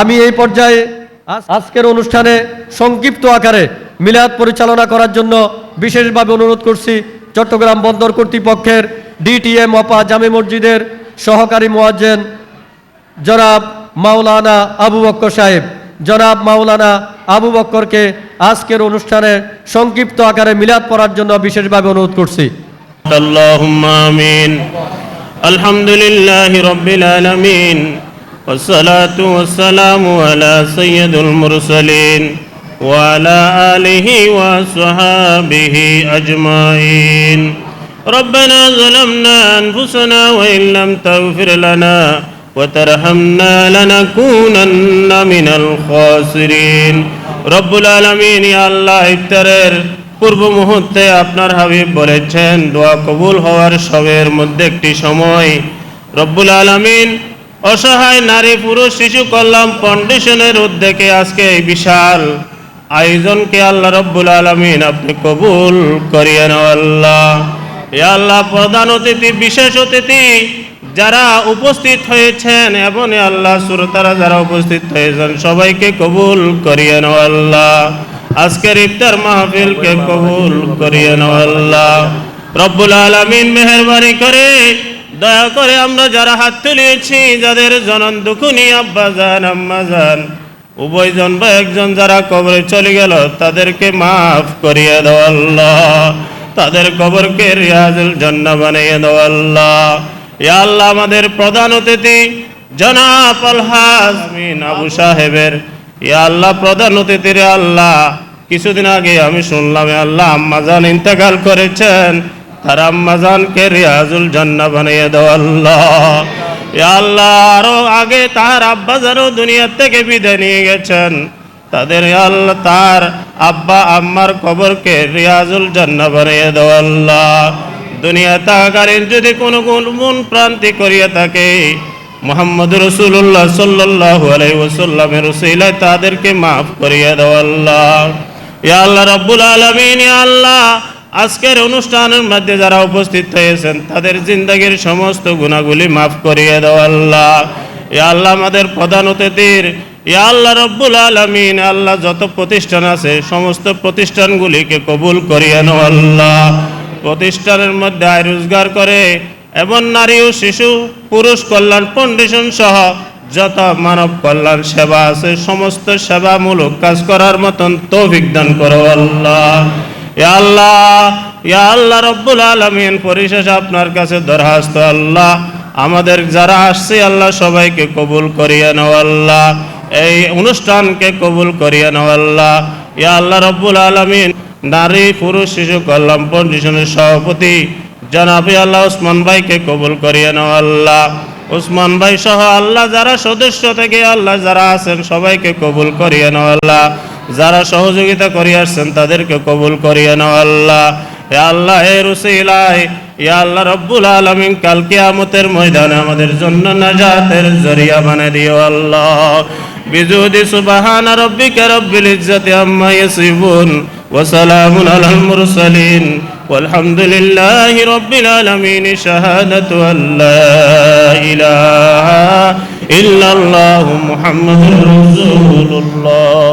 আমি এই পর্যায়ে আজকের অনুষ্ঠানে সংক্ষিপ্ত আকারে মিলাদ পরিচালনা করার জন্য বিশেষভাবে অনুরোধ করছি চট্টগ্রাম বন্দর কর্তৃপক্ষের ডিটিএম অপা জামে মসজিদের সহকারী মোয়াজ্জেন জনাব মাওলানা আবু বক্কর সাহেব। জনাব মাওলানা আবু বক্করকে আজকের অনুষ্ঠানে সংক্ষিপ্ত আকারে মিলাদ পড়ার জন্য বিশেষভাবে অনুরোধ করছি। আমিন। আলহামদুলিল্লাহ রবিল والصلاة والسلام على سيد المرسلين وعلى آله وصحابه أجمعين ربنا ظلمنا أنفسنا وإن لم تغفر لنا وترحمنا لنكونن من الخاسرين رب العالمين يا الله ইফতারের পূর্ব মুহূর্তে আপনার হাবিব বলেছেন দোয়া কবুল হওয়ার সবের মধ্যে একটি সময় রব্বুল আলামিন অসহায় নারী পুরুষ শিশু কল্যাণ ফাউন্ডেশনের উদ্যোগে আজকে এই বিশাল আয়োজনকে আল্লাহ রব্বুল আলামিন আপনি কবুল করিয়ে আল্লাহ। আল্লাহ প্রধান অতিথি, বিশেষ অতিথি যারা উপস্থিত হয়েছেন এবং আল্লাহ শ্রোতারা যারা উপস্থিত হয়েছেন, সবাইকে কবুল করিয়ে আল্লাহ। আজকের ইফতার মাহফিলকে কবুল করিয়ে আল্লাহ। রব্বুল আলামিন মেহরবানি করে দয়া করে আমরা যারা হাত তুলিয়েছি যাদের জনন দুখুনি আম্মা যান উভয়জন বা একজন যারা কবরে চলে গেল, তাদেরকে মাফ করিয়ে দাও আল্লাহ। তাদের কবরকে রিয়াজুল জন্না বানিয়ে দাও আল্লাহ। ইয়া আল্লাহ, আমাদের প্রধান অতিথি জনাব আলহাজ আবু সাহেবের। ইয়া আল্লাহ, প্রধান অতিথির আল্লাহ, কিছুদিন আগে আমি শুনলাম আল্লাহ আম্মাজান ইন্তেকাল করেছেন। তার আম্মাজানকে রিয়াজুল জান্না বানিয়ে দাও আল্লাহ। আল্লাহ, আরও আগে তার আব্বাজানও দুনিয়া থেকে বিদায় নিয়ে গেছেন, তাদের আল্লাহ, তার আব্বা আম্মার কবরকে রিয়াজুল জান্না বানিয়ে দাও আল্লাহ। দুনিয়া তাকালীন যদি কোনো গুণ প্রান্তি করিয়া থাকে, মোহাম্মদ রসুল্লাহ সাল্লাহ আলাইসাল্লামের রসিলায় তাদেরকে মাফ করিয়া দাও আল্লাহ। ইয়া আল্লাহ, রব্বুল আলমিন আল্লাহ আজকের অনুষ্ঠানের মধ্যে যারা উপস্থিত হয়েছেন, তাদের জিন্দগির সমস্ত গুণাগুলি মাফ করিয়ে দাও আল্লাহ। আল্লাহ আমাদের প্রধান অতিথির ইয়া আল্লাহ রব্বুল আলমিন, আল্লাহ যত প্রতিষ্ঠান আছে, সমস্ত প্রতিষ্ঠানগুলিকে কবুল করিয়ে নাও আল্লাহ। প্রতিষ্ঠানের মধ্যে আয় রোজগার করে, এবং নারী ও শিশু, পুরুষ কল্যাণ ফাউন্ডেশন সহ যত মানব কল্যাণ সেবা আছে, সমস্ত সেবামূলক কাজ করার মতন তৌফিক দান করো আল্লাহ। আল্লাহ, ইয়া আল্লাহ রব্বুল আলমিন, পরিশেষে আপনার কাছে দরখাস্ত, আল্লাহ, আমাদের যারা আসছে, আল্লাহ, সবাইকে কবুল করিয়ে নাও, আল্লাহ, এই অনুষ্ঠানকে কবুল করিয়ে নাও, আল্লাহ, ইয়া আল্লাহ রব্বুল আলমিন, নারী, পুরুষ, শিশু, কল্যাণ ফাউন্ডেশনের সভাপতি, জনাবি আল্লাহ ওসমান ভাইকে কবুল করিয়ে নাও, আল্লাহ, ওসমান ভাই সহ আল্লাহ, যারা সদস্য থেকে আল্লাহ যারা আছেন, সবাইকে কবুল করিয়ে নাও, আল্লাহ যারা সহযোগিতা করিয়ে আসছেন তাদেরকে কবুল করিয়ে নাও আল্লাহ হে আল্লাহ হে রুসিলাই ইয়া আল্লাহ রব্বুল আলমিন কাল কিয়ামতের ময়দানে আমাদের জন্য নাজাতের জরিয়া বানিয়ে দিও আল্লাহ বিজুদি সুবহান রব্বিকা রব্বিল ইজ্জাতি আম্মা ইয়াসিফুন وسلام على المرسلين والحمد لله رب العالمين شهادة أن لا إله إلا الله محمد رسول الله